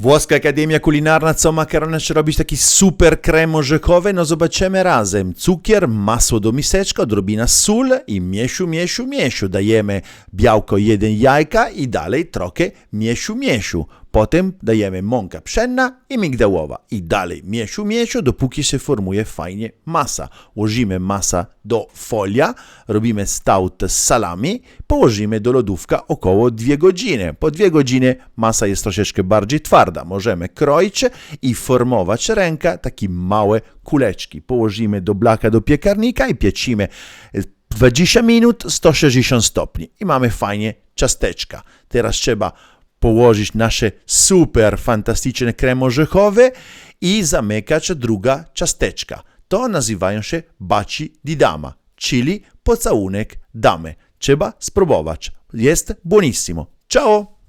Włoska Akademia Kulinarna, co makarona czy robić taki super krem orzechowy? No zobaczymy razem. Cukier, masło do miseczka, odrobina sól i mieszu, mieszu, mieszu. Dajemy białko jeden jajka i dalej trochę mieszu, mieszu. Potem dajemy mąka pszenna i migdałowa. I dalej mieszu, mieszu, dopóki się formuje fajnie masa. Łożymy masa do folia, robimy stout z salami, położymy do lodówka około 2 godziny. Po 2 godziny masa jest troszeczkę bardziej twarda. Możemy kroić i formować ręka takie małe kuleczki. Położymy do blaka do piekarnika i piecimy 20 minut 160 stopni i mamy fajnie ciasteczka. Teraz trzeba położyć nasze super fantastyczne krem orzechowy i zamykać druga ciasteczka. To nazywają się baci di dama, czyli pocałunek damy. Trzeba spróbować. Jest buonissimo. Ciao!